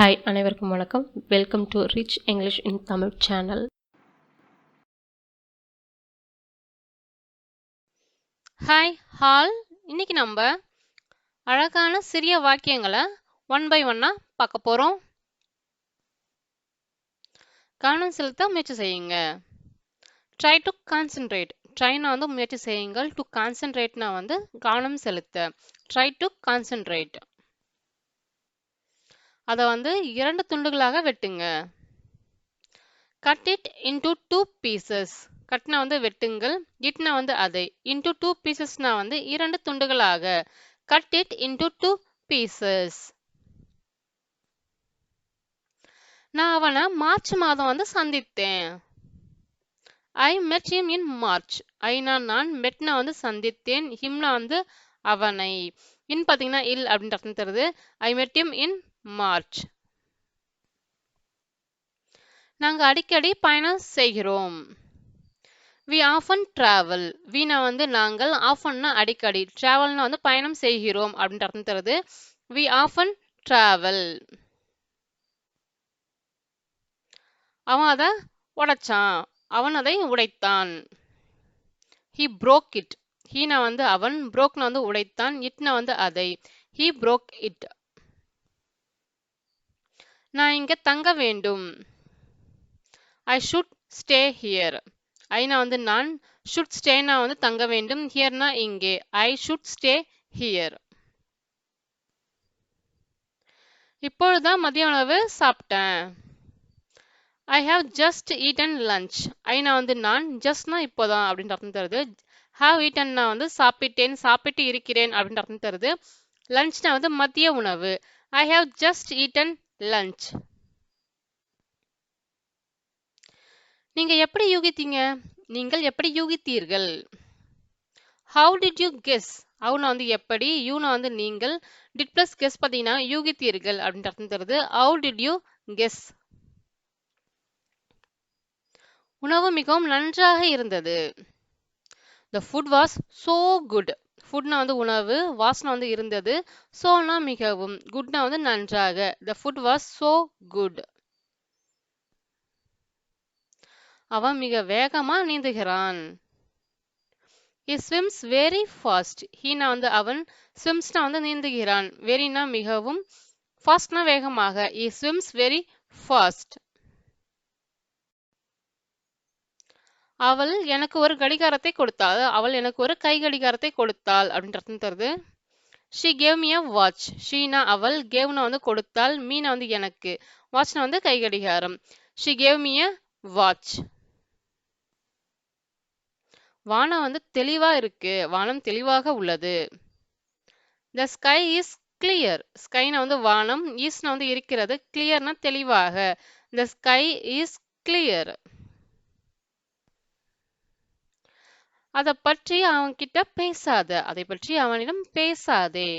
Hi அனைவருக்கும் வணக்கம். Welcome to rich English in Tamil channel hi all இன்னைக்கு நம்ம அழகான சிறிய வாக்கியங்களை ஒன் பை ஒன்னாக பார்க்க போகிறோம் கவனம் செலுத்த முயற்சி செய்யுங்க. ட்ரை டு கான்சென்ட்ரேட் ட்ரைனா வந்து முயற்சி செய்யுங்கள். டு கான்சென்ட்ரேட்னா வந்து கவனம் செலுத்த. ட்ரை டு கான்சென்ட்ரேட் அதை வந்து இரண்டு துண்டுகளாக வெட்டுங்க. Cut it into two pieces கட்னா வந்து வெட்டுங்கள் இட்னா வந்து அதை. இன்டூ டூ பீசஸ்னா வந்து இரண்டு துண்டுகளாக. Cut it into two pieces நான் அவனை மார்ச் மாதம் வந்து சந்தித்தேன். ஐ மெட் ஹிம் இன் மார்ச் ஐனா நான் மெட்னா வந்து சந்தித்தேன். ஹிம்னா வந்து அவனை. இன் பார்த்தீங்கன்னா இல் அப்படின்ற அர்த்தம் தருது ஐ மெட் ஹிம் இன் மார்ச். நாங்கள் அடிக்கடி பயணம் செய்கிறோம். வி ஆஃபன் ட்ராவல் வீணா வந்து நாங்கள் ஆஃபன்னா அடிக்கடி. டிராவல்னா வந்து பயணம் செய்கிறோம் அப்படின்ற அர்த்தம் தருது. வி ஆஃபன் ட்ராவல் அவன் அதை உடைச்சான். அவன் அதை உடைத்தான். ஹி ப்ரோக் இட் ஹீனா வந்து அவன் புரோக்னா வந்து உடைத்தான். இட்னா வந்து அதை. ஹி ப்ரோக் இட் நான் இங்க தங்க வேண்டும். ஐ ஷுட் ஸ்டே ஹியர் ஐனா வந்து நான் ஷுட் ஸ்டேனா வந்து தங்க வேண்டும். ஹியர்னா இங்கே. ஐ ஷுட் ஸ்டே ஹியர் இப்பொழுதுதான் மதிய உணவு சாப்பிட்டேன். I have just eaten lunch Aina வந்து நான் ஜஸ்ட்னா இப்போதான் அப்படின்ற அர்த்தம் தருது. ஹாவ் ஈட்டன்னா வந்து சாப்பிட்டேன் சாப்பிட்டு இருக்கிறேன் அப்படின்ற அர்த்தம் தருது. லஞ்ச்னா வந்து மதிய உணவு. I have just eaten lunch நீங்க எப்படி யூகித்தீங்க? நீங்கள் எப்படி யூகித்தீர்கள்? ஹவு டிட் யூ கெஸ் ஹவுனா வந்து எப்படி யூனா வந்து நீங்கள் டிட் பிளஸ் கெஸ் பார்த்தீங்கன்னா யூகித்தீர்கள் அப்படின்ற அர்த்தம் தருது. ஹவு டிட் யூ கெஸ் உணவு மிகவும் நன்றாக இருந்தது. The food was so good ஃபுட்னா வந்து உணவு வாசனை வந்து இருந்தது. சோனா மிகவும் குட்னா வந்து நன்றாக. The food was so good அவன் மிக வேகமா நீந்துகிறான். ஹி ஸ்விம்ஸ் வெரி ஃபாஸ்ட் ஹீனா வந்து அவன் ஸ்விம்ஸ்னா வந்து நீந்துகிறான். வெரினா மிகவும் ஃபாஸ்ட்னா வேகமாக. ஹி ஸ்விம்ஸ் வெரி ஃபாஸ்ட் அவள் எனக்கு ஒரு கடிகாரத்தை கொடுத்தாள். அவள் எனக்கு ஒரு கை கடிகாரத்தை கொடுத்தாள் அப்படின்ற அர்த்தம் தருது? She gave me a watch Sheena அவள் கேவ்னா வந்து கொடுத்தாள் மீனா வந்து எனக்கு. வாட்ச்னா வந்து கை கடிகாரம். She gave me a watch வானம் வந்து தெளிவா இருக்கு. வானம் தெளிவாக உள்ளது. த ஸ்கை இஸ் கிளியர் ஸ்கைனா வந்து வானம் ஈஸ்னா வந்து இருக்கிறது. கிளியர்னா தெளிவாக. த ஸ்கை இஸ் கிளியர் அதை பற்றி அவன்கிட்ட பேசாத. அதை பற்றி அவனிடம் பேசாதே.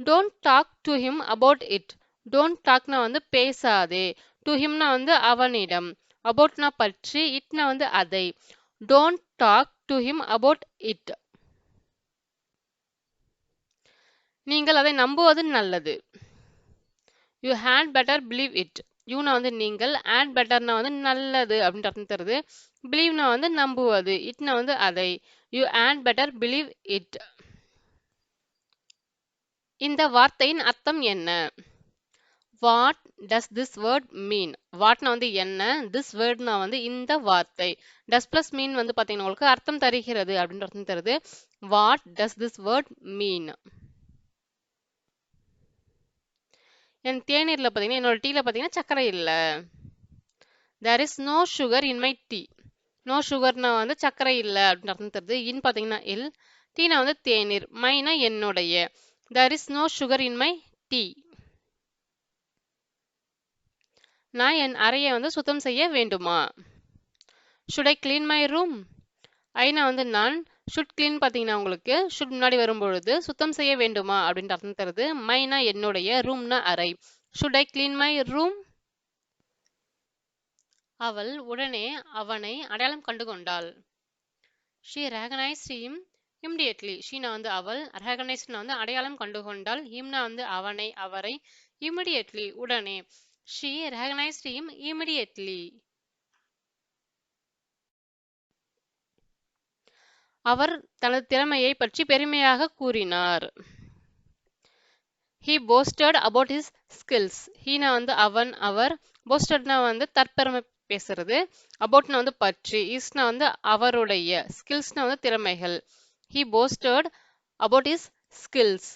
Don't talk to him about it don't டாக்னா வந்து பேசாதே. டு ஹிம்னா வந்து அவனிடம். அபவுட்னா பற்றி இட்னா வந்து அதை. Don't talk to him about it நீங்கள் அதை நம்புவது நல்லது. You had better believe it யூனா வந்து நீங்கள் ஆட் பெட்டர்னா வந்து நல்லது அப்படின்ற அர்த்தம் தருது. பிலீவ்னா வந்து நம்புவது இட்னா வந்து அதை. You had better believe it இந்த வார்த்தையின் அர்த்தம் என்ன? What does this word mean வாட்னா வந்து என்ன? திஸ் வேர்ட்னா வந்து இந்த வார்த்தை. டஸ் பிளஸ் மீன் வந்து பார்த்தீங்கன்னா உங்களுக்கு அர்த்தம் தருகிறது அப்படின்ற அர்த்தம் தருது. What does this word mean என் தேநீரில் பார்த்தீங்கன்னா என்னோட டீயில் பார்த்தீங்கன்னா சர்க்கரை இல்லை. There is no sugar in my tea no சுகர்னா வந்து சர்க்கரை இல்லை அப்படின்னு அர்த்தம் தருது. இன் பார்த்தீங்கன்னா இல் டீனா வந்து தேநீர். மைனா என்னுடைய. There is no sugar in my tea நான் என் அறையை வந்து சுத்தம் செய்ய வேண்டுமா? Should I clean my room Aina வந்து நான் ஷுட் கிளீன் பார்த்தீங்கன்னா உங்களுக்கு ஷுட் முன்னாடி வரும்பொழுது சுத்தம் செய்ய வேண்டுமா அப்படின்ற அர்த்தம் தருது. மைனா என்னுடைய ரூம்னா அறை. Should I clean my room அவள் உடனே அவனை அடையாளம் கண்டு கொண்டாள். ஷீ ரெகனைஸ் ஹீம் இம்டியட்லி ஷீனா வந்து அவள் ரெகனைஸ்னா வந்து அடையாளம் கண்டு கொண்டாள். ஹீம்னா வந்து அவனை அவரை இமிடியட்லி உடனே. ஷீ ரெகனைஸ் ஹீம் இமிடியட்லி அவர் தனது திறமையை பற்றி பெருமையாக கூறினார். He boasted about his skills Heena வந்து அவன் அவர் போஸ்டட்னா வந்து தற்பெருமை பேசுறது அபவுட்னா வந்து பற்றி இஸ்னா வந்து அவருடைய ஸ்கில்ஸ்னா வந்து திறமைகள். He boasted about his skills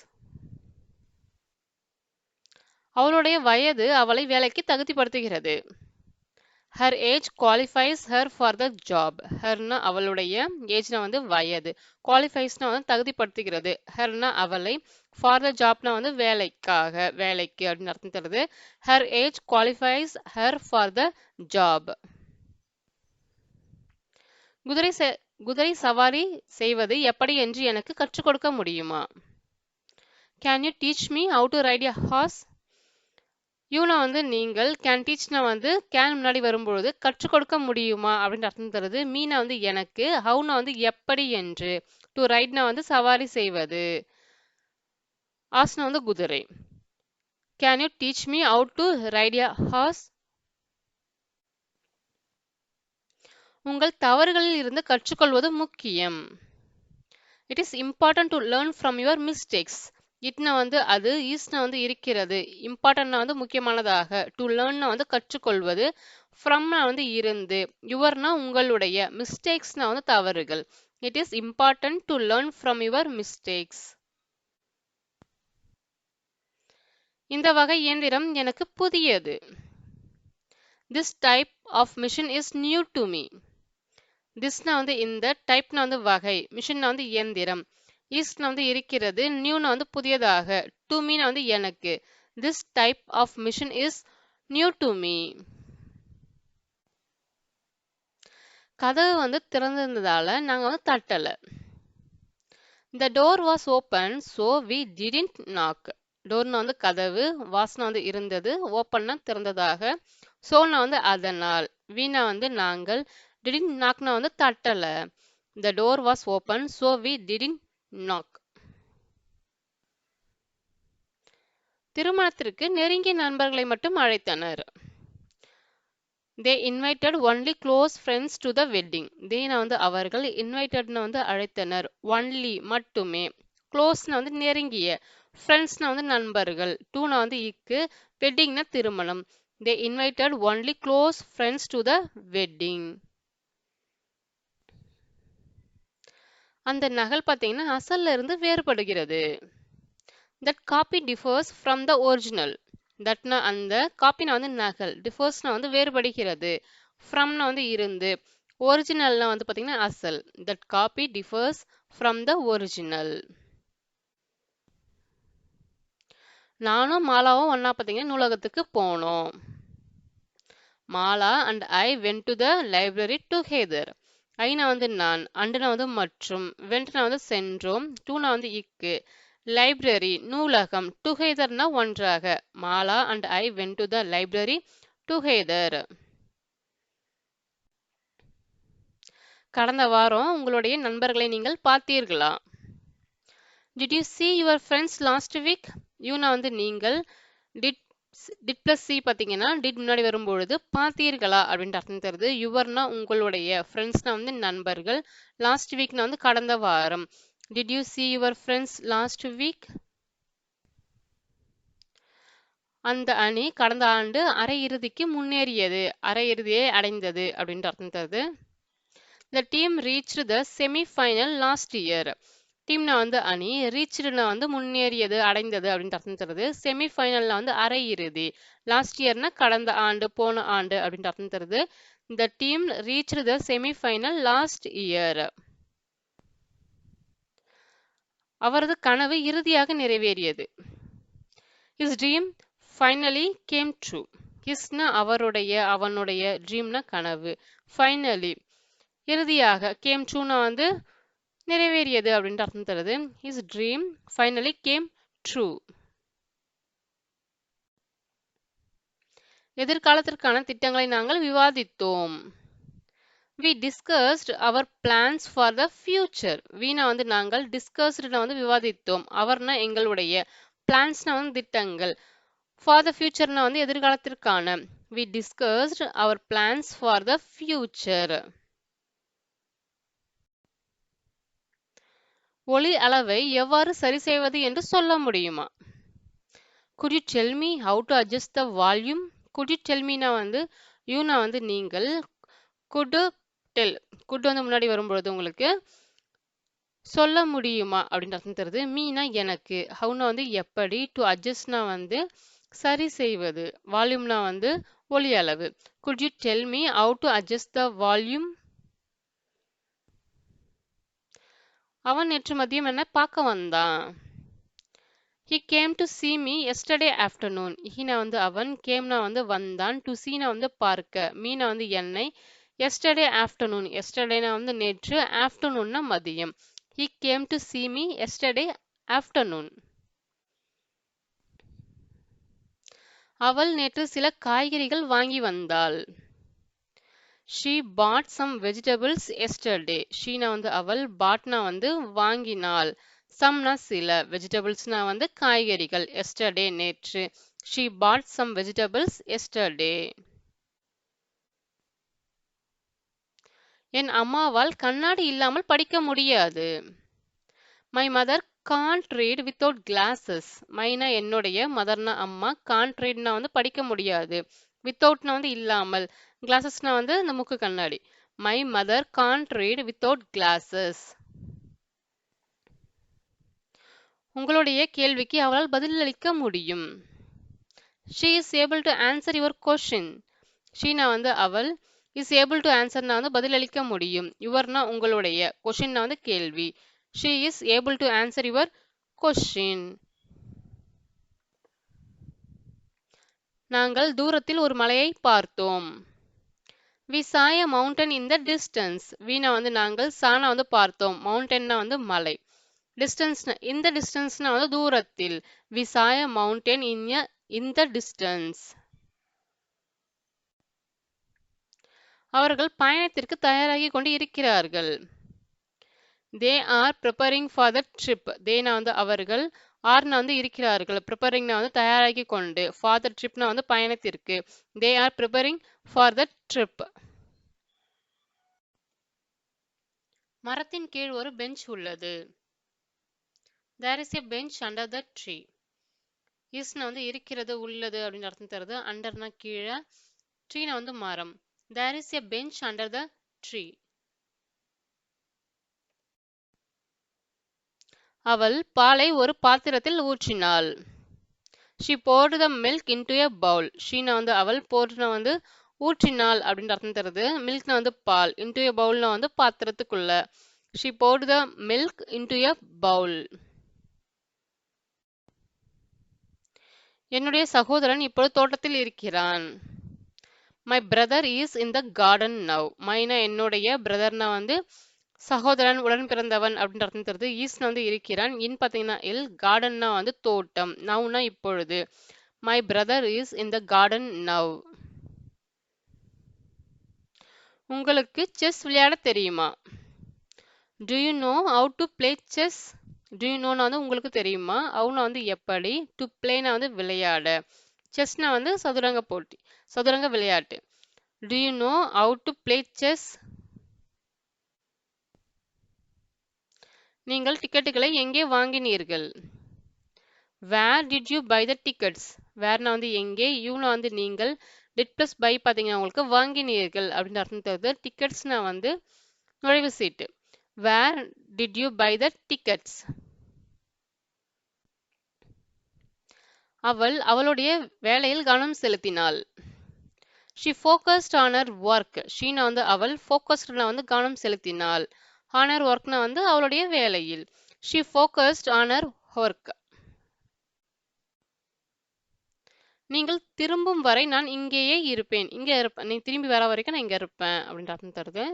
அவளுடைய வயது அவளை வேலைக்கு தகுதிப்படுத்துகிறது. Her age qualifies her for the job ஹர்னா அவளுடைய ஏஜ்னா வந்து வயது. குவாலிஃபைஸ்னா வந்து தகுதிப்படுத்துகிறது. ஹர்னா அவளை ஃபார் த ஜாப்னா வந்து வேலைக்காக வேலைக்கு அப்படின்னு அர்த்தம் தருது. Her age qualifies her for the job குதிரை குதிரை சவாரி செய்வது எப்படி என்று எனக்கு கற்றுக் கொடுக்க முடியுமா? Can you teach me how to ride a horse யூனா வந்து நீங்கள் கேன் டீச்னா வந்து கேன் முன்னாடி வரும்பொழுது கற்றுக் கொடுக்க முடியுமா அப்படின்னு அர்த்தம் தருது. மீனா வந்து எனக்கு ஹவுனா வந்து எப்படி என்று. டு ரைட்னா வந்து சவாரி செய்வது. ஆஸ்னா வந்து குதிரை. Can you teach me how to ride a horse உங்கள் தவறுகளில் இருந்து கற்றுக்கொள்வது முக்கியம். It is important to learn from your mistakes இட்னா வந்து அது ஈஸ்ட்னா வந்து இருக்கிறது. இம்பார்ட்டன்ட்னா வந்து முக்கியமானதாக. டு லேர்ன்னா வந்து கற்றுக்கொள்வது. ஃப்ரம்னா வந்து இருந்து. யுவர்னா உங்களுடைய. மிஸ்டேக்ஸ்னா வந்து தவறுகள். It is important to learn from your mistakes இந்த வகை இயந்திரம் எனக்கு புதியது. This type of machine is new to me Thisna வந்து இந்த டைப்னா வந்து வகை. மிஷின்னா வந்து இயந்திரம். ஈஸ்ட்னா வந்து இருக்கிறது நியூனா வந்து புதியதாக டு மீன் வந்து எனக்கு. This type of machine is new to me கதவு வந்து திறந்திருந்ததால நாங்க வந்து தட்டல. The door was open so we didn't knock டோர்னு வந்து கதவு வாசனை வந்து இருந்தது ஓப்பன்னா திறந்ததாக. சோனா வந்து அதனால் வீணா வந்து நாங்கள் டிடின் நாக்னா வந்து தட்டல. The door was open so we didn't knock திருமணத்திற்கு நெருங்கிய நண்பர்களை மட்டும் அழைத்தனர். They invited only close friends to the wedding தேனா வந்து அவர்கள் இன்வைட்டட்னு வந்து அழைத்தனர். ஒன்லி மட்டுமே. க்ளோஸ்னா வந்து நெருங்கிய. ஃப்ரெண்ட்ஸ்னா வந்து நண்பர்கள். டூனா வந்து இக்கு. வெட்டிங்னா திருமணம். They invited only close friends to the wedding அந்த நகல் பார்த்தீங்கன்னா அசல்ல இருந்து வேறுபடுகிறது. That copy differs from the original தட்னா அந்த காப்பினா வந்து நகல். டிஃபர்ஸ்னா வந்து வேறுபடுகிறது. ஃப்ரம்னா வந்து இருந்து. ஒரிஜினல்னா வந்து பார்த்தீங்கன்னா அசல். That copy differs from the original நானும் மாலாவும் ஒன்றா பார்த்தீங்கன்னா நூலகத்துக்கு போனோம். Mala and I went to the library together Aina வந்து நான் அண்டனா வந்து மற்றும் வென்ட்னா வந்து சென்றோம் டூனா வந்து இக்கு. லைப்ரரி நூலகம் டுகெதர்னா ஒன்றாக. Mala and I went to the library together கடந்த வாரம் உங்களுடைய நண்பர்களை நீங்கள் பார்த்தீர்களா? Did you see your friends last week யூனா வந்து நீங்கள் டிட் டிட் பிளஸ் சி பார்த்தீங்கன்னா டிட் முன்னாடி வரும்பொழுது பார்த்தீர்களா அப்படின்ட்டு அர்த்தம் தருது. யுவர்னா உங்களுடைய ஃப்ரெண்ட்ஸ்னா வந்து நண்பர்கள். லாஸ்ட் வீக்னா வந்து கடந்த வாரம். Did you see your friends last week அந்த அணி கடந்த ஆண்டு அரை இறுதிக்கு முன்னேறியது. அரை இறுதியை அடைந்தது அப்படின்ட்டு அர்த்தம் தருது. The team reach the semi final last year டீம்னா வந்து அணி ரீச்டுனா வந்து முன்னேறியது அடைந்தது அப்படின்னு அர்த்தம் தருது. செமி ஃபைனல்ல வந்து அரையிறுதி லாஸ்ட் இயர்னா கடந்த ஆண்டு போன ஆண்டு அப்படின்ட்டு அர்த்தம் தருது. The team reach the semifinal last year அவரது கனவு இறுதியாக நிறைவேறியது. His dream finally came true ஹிஸ்னா அவருடைய அவனுடைய ட்ரீம்னா கனவு. ஃபைனலி இறுதியாக கேம் ட்ரூனா வந்து நிறைவேறியது அப்படின்ட்டு அர்த்தம் தருது. His dream finally came true எதிர்காலத்திற்கான திட்டங்களை நாங்கள் விவாதித்தோம். We discussed our plans for the future வீணா வந்து நாங்கள் டிஸ்கஸ்ட்னா வந்து விவாதித்தோம். அவர்னா எங்களுடைய பிளான்ஸ்னா வந்து திட்டங்கள். ஃபார் த ஃபியூச்சர்னா வந்து எதிர்காலத்திற்கான. We discussed our plans for the future ஒளி அளவை எவ்வாறு சரி செய்வது என்று சொல்ல முடியுமா? Could you tell me how to adjust the volume could you tell Meena வந்து யூனா வந்து நீங்கள் குட் டெல் குட் வந்து முன்னாடி வரும்பொழுது உங்களுக்கு சொல்ல முடியுமா அப்படின்னு அர்த்தம் தருது. மீனா எனக்கு. ஹவுனா வந்து எப்படி? டு அட்ஜஸ்ட்னா வந்து சரி செய்வது. வால்யூம்னா வந்து ஒளி அளவு. Could you tell me how to adjust the volume அவன் நேற்று மதியம் என்ன பார்க்க வந்தான். He came to see me yesterday afternoon Heena வந்து அவன் கேம்னா வந்து வந்தான். டு சீனா வந்து பார்க்க. மீனா வந்து என்னை எஸ்டர்டே ஆஃப்டர்நூன் எஸ்டர்டேனா வந்து நேற்று ஆஃப்டர்நூன்னா மதியம். He came to see me yesterday afternoon அவள் நேற்று சில காய்கறிகள் வாங்கி வந்தாள். She bought some vegetables yesterday Sheena வந்து அவள் பாட்னா வந்து வாங்கினாள். சம்னா சில வெஜிடபிள்ஸ்னா வந்து காய்கறிகள் எஸ்டர்டே நேற்று. She bought some vegetables yesterday என் அம்மாவால் கண்ணாடி இல்லாமல் படிக்க முடியாது. My mother can't read without glasses மைனா என்னுடைய மதர்னா அம்மா கான்ட் ரீட்னா வந்து படிக்க முடியாது. வித்தவுட்னா வந்து இல்லாமல். கிளாஸஸ்னா வந்து இந்த முக்கு கண்ணாடி. My mother can't read without glasses உங்களுடைய கேள்விக்கு அவளால் பதிலளிக்க முடியும். She is able to answer your question Sheena வந்து அவள். இஸ் ஏபிள் டு ஆன்சர்னா வந்து பதிலளிக்க முடியும். யுவர்னா உங்களுடைய. கொஷின்னா வந்து கேள்வி. She is able to answer your question நாங்கள் தூரத்தில் ஒரு மலையை பார்த்தோம். வி சாய மவுண்டன் இன் த டிஸ்டன்ஸ் வீணா வந்து நாங்கள் சானா வந்து பார்த்தோம். மவுண்டன்னா வந்து மலை. டிஸ்டன்ஸ் இந்த டிஸ்டன்ஸ்னா வந்து தூரத்தில். வி சாய mountain in in the distance அவர்கள் பயணத்திற்கு தயாராகி கொண்டு இருக்கிறார்கள். They are preparing for the trip தேனா வந்து அவர்கள் ஆர்னா வந்து இருக்கிறார்கள். ப்ரிப்பரிங்னா வந்து தயாராகி கொண்டு ஃபார் த ட்ரிப்னா வந்து பயணத்திற்கு. They are preparing for the trip மரத்தின் கீழ் ஒரு பெஞ்ச் உள்ளது. There is a bench under the tree இஸ்னா வந்து இருக்கிறது உள்ளது அப்படின்னு அர்த்தம் தருது. அண்டர்னா கீழே ட்ரீனா வந்து மரம். There is a bench under the tree அவள் பாலை ஒரு பாத்திரத்தில் ஊற்றினாள். She poured the milk into a bowl Sheena வந்து அவள் போர்டுனா வந்து ஊற்றினாள் அப்படின்னு அர்த்தம் தருது. மில்க்னா வந்து பால் இன்டு எ பவுல்னா வந்து பாத்திரத்துக்குள்ள. She poured the milk into a bowl என்னுடைய சகோதரன் இப்பொழுது தோட்டத்தில் இருக்கிறான். My brother is in the garden now மைனா என்னுடைய பிரதர்னா வந்து சகோதரன் உடன் பிறந்தவன் அப்படின்னு அர்த்தம் தருது ஈஸ்ட் வந்து இருக்கிறான். இன் பார்த்தீங்கன்னா இல் கார்டன்னா வந்து தோட்டம். நவ்னா இப்பொழுது. My brother is in the garden now உங்களுக்கு செஸ் விளையாட தெரியுமா? Do you know how to play chess do you நோனா வந்து உங்களுக்கு தெரியுமா? அவனா வந்து எப்படி? டு பிளேனா வந்து விளையாட. செஸ்னா வந்து சதுரங்க போட்டி சதுரங்க விளையாட்டு. Do you know how to play chess நீங்கள் டிக்கெட்டுகளை எங்கே வாங்கினீர்கள்? Where did you buy the tickets வேர்னா வந்து எங்கே யூனா வந்து நீங்கள் டிட் ப்ளஸ் பை பார்த்தீங்கன்னா உங்களுக்கு வாங்கினீர்கள் அப்படின்னு அர்த்தம் தருது. டிக்கெட்ஸ்னா வந்து நுழைவு சீட்டு where did you buy the tickets அவள் அவளுடைய வேலையில் கவனம் செலுத்தினாள். She focused on her work Sheena வந்து அவள் ஃபோக்கஸ்டில் வந்து கவனம் செலுத்தினாள். ஆனர் ஒர்க்னா வந்து அவளுடைய வேலையில். ஷி ஃபோக்கஸ்ட் ஆனர் ஒர்க் நீங்கள் திரும்பும் வரை நான் இங்கேயே இருப்பேன். இங்கே இருப்பேன் நீ திரும்பி வர வரைக்கும் நான் இங்கே இருப்பேன் அப்படின்ற அர்த்தம் தருது.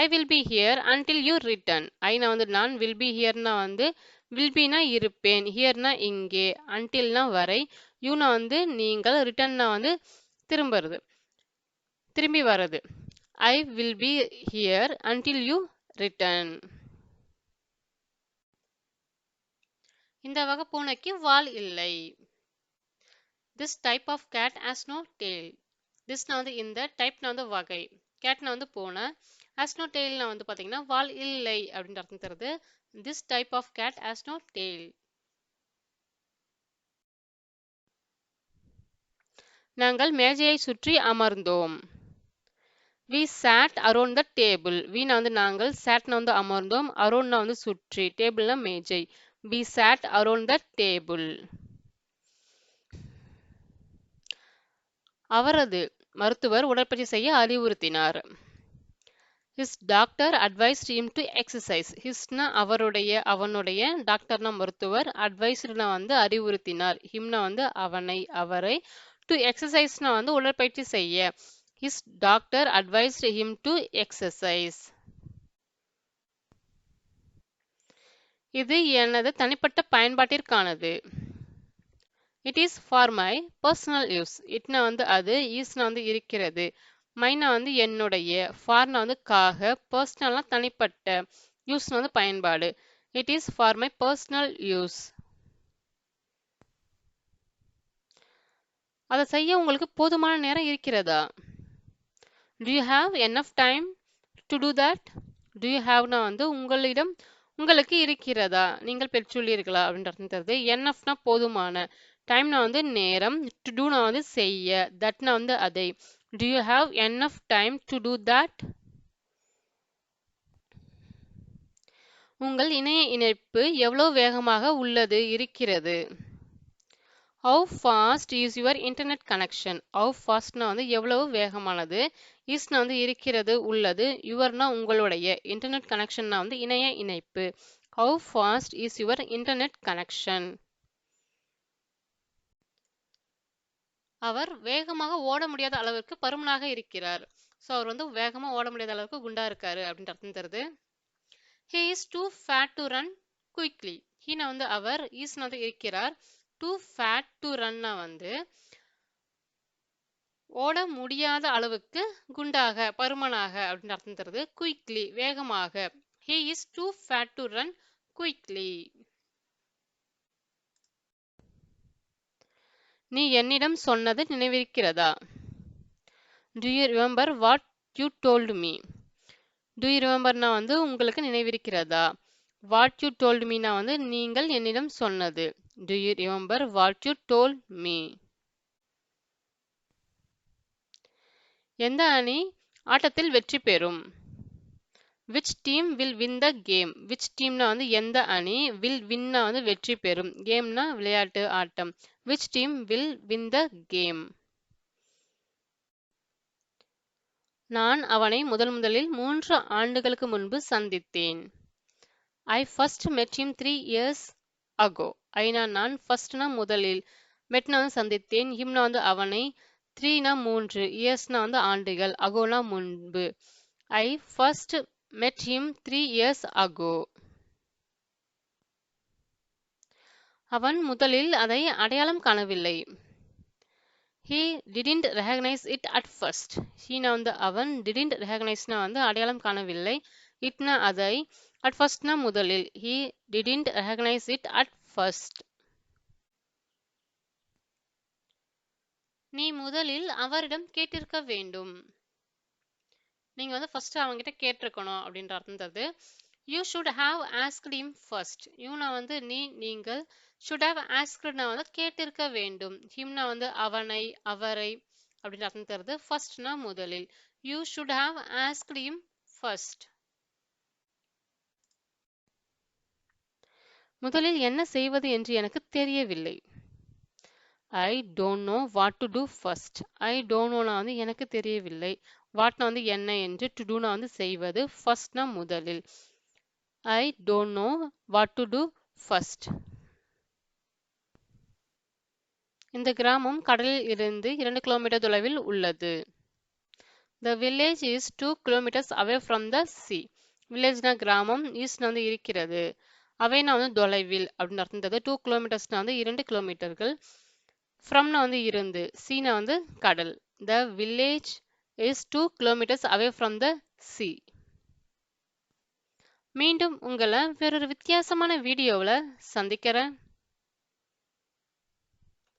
I will be here until you return Aina வந்து நான் வில் பி ஹியர்னா வந்து வில் பினா இருப்பேன். ஹியர்னா இங்கே அன்டில்னா வரை. யூனா வந்து நீங்கள் ரிட்டர்ன்னா வந்து திரும்புறது திரும்பி வர்றது. I will be here until you return இந்த வகை பூனைக்கு வால் இல்லை. This type of cat has no tail Thisna வந்து இந்த டைப்னா வந்து வகை. கேட்னா வந்து பூனை. ஆஸ் நோ டெய்ல்னா வந்து பார்த்தீங்கன்னா வால் இல்லை அப்படின்ற அர்த்தம் தருது. This type of cat has no tail நாங்கள் மேஜையை சுற்றி அமர்ந்தோம். We sat around the table வீணா வந்து நாங்கள் சாட்னா வந்து அமர்ந்தோம். அரௌண்ட்னா வந்து சுற்றி. டேபிள்னா மேஜை. We sat around the table அவரது மருத்துவர் உடற்பயிற்சி செய்ய அறிவுறுத்தினார். His doctor advised him to exercise ஹிஸ்னா அவருடைய அவனுடைய டாக்டர்னா மருத்துவர் அட்வைஸ்னா வந்து அறிவுறுத்தினார். ஹிம்னா வந்து அவனை அவரை டு எக்ஸசைஸ்னா வந்து உடற்பயிற்சி செய்ய. His doctor advised him to exercise இது எனது தனிப்பட்ட பயன்பாட்டிற்கானது. It is for my personal use இட்னா வந்து அது ஈஸ்னா வந்து இருக்கிறது. மைனா வந்து என்னுடைய ஃபார்னா வந்து காக பர்சனல்னா தனிப்பட்ட யூஸ்னா வந்து பயன்பாடு. It is for my personal use அதை செய்ய உங்களுக்கு போதுமான நேரம் இருக்கிறதா? Do you have enough time to do that do you ஹாவ்னா வந்து உங்களிடம் உங்களுக்கு இருக்கிறதா? நீங்கள் பெற்றுள்ளீர்களா அப்படின்றது அர்த்தம் என்னஃப்னா போதுமான. டைம்னா வந்து நேரம். டு டூனா வந்து செய்ய. தட்னா வந்து அதை. Do you have enough time to do that உங்கள் இணைய இணைப்பு எவ்வளவு வேகமாக உள்ளது இருக்கிறது? How fast is your internet connection how ஃபாஸ்ட்னா வந்து எவ்வளவு வேகமானது? இஸ்னா வந்து இருக்கிறது உள்ளது. யுவர்னா உங்களுடைய இன்டர்நெட் கனெக்ஷன்னா வந்து இணைய இணைப்பு. How fast is your internet connection அவர் வேகமாக ஓட முடியாத அளவிற்கு பருமனாக இருக்கிறார். ஸோ அவர் வந்து வேகமாக ஓட முடியாத அளவுக்கு குண்டா இருக்காரு அப்படின்ற அர்த்தம் தருது. He is too fat to run quickly Heena வந்து அவர் ஈஸ்னா வந்து இருக்கிறார். டூ ஃபேட் டு ரன்னா வந்து ஓட முடியாத அளவுக்கு குண்டாக பருமனாக அப்படின்னு அர்த்தம் தருது. குயிக்லி வேகமாக. He is too fat to run quickly நீ என்னிடம் சொன்னது நினைவிருக்கிறதா? Do you remember what you told me do you ரிமெம்பர்னா வந்து உங்களுக்கு நினைவிருக்கிறதா? வாட் யூ டோல்டு மீனா வந்து நீங்கள் என்னிடம் சொன்னது. Do you remember what you told me எந்த அணி ஆட்டத்தில் வெற்றி பெறும்? Which team will win the game which டீம்னா வந்து எந்த அணி வில் வின்னா வந்து வெற்றி பெறும்? கேம்னா விளையாட்டு ஆட்டம். Which team will win the game நான் அவனை முதல் முதலில் மூன்று ஆண்டுகளுக்கு முன்பு சந்தித்தேன். I first met him three years ago Aina நான் ஃபர்ஸ்ட்னா முதலில். மெட்னா வந்து சந்தித்தேன். ஹிம்னா வந்து அவனை த்ரீனா மூன்று இயர்ஸ்னா வந்து ஆண்டுகள் அகோனா முன்பு. I first met him three years ago. அவன் முதலில் அதை அடையாளம் காணவில்லை. He didn't recognise it at first Heena வந்து அவன் டிடின்ட் ரெகனைஸ்னா வந்து அடையாளம் காணவில்லை. இட்னா அதை அட் ஃபர்ஸ்ட்னா முதலில். He didn't recognise it at first நீ முதலில் அவரிடம் கேட்டிருக்க வேண்டும். நீங்க வந்து ஃபர்ஸ்ட் அவங்ககிட்ட கேட்டிருக்கணும் அப்படின்ற அர்த்தம் தருது you should have asked him first யூனா வந்து நீ நீங்கள் ஷுட் ஹாவ் ஆஸ்க்ட்னா வந்து கேட்டிருக்க வேண்டும். ஹிம்னா வந்து அவனை அவரை அப்படின்னு அர்த்தம் தருது. ஃபர்ஸ்ட்னா முதலில். You should have asked him first முதலில் என்ன செய்வது என்று எனக்கு தெரியவில்லை. I don't know what to do first I don't நோனா வந்து எனக்கு தெரியவில்லை. வாட்னா வந்து என்ன என்று டு டூனா வந்து செய்வது ஃபர்ஸ்ட்னா முதலில். I don't know what to do first இந்த கிராமம் கடலில் இருந்து இரண்டு கிலோமீட்டர் தொலைவில் உள்ளது. The village is two kilometres away from the sea வில்லேஜ்னா கிராமம் ஈஸ்ட்னா வந்து இருக்கிறது. அவைனா வந்து தொலைவில். அப்படின்னு அர்த்தம் டூ கிலோமீட்டர்ஸ்னா வந்து இரண்டு கிலோமீட்டர்கள் ஃப்ரம்னா வந்து இருந்து சீனா வந்து கடல். The village is two kilometres away from the sea மீண்டும் உங்களை வேறொரு வித்தியாசமான வீடியோவில் சந்திக்கிறேன்.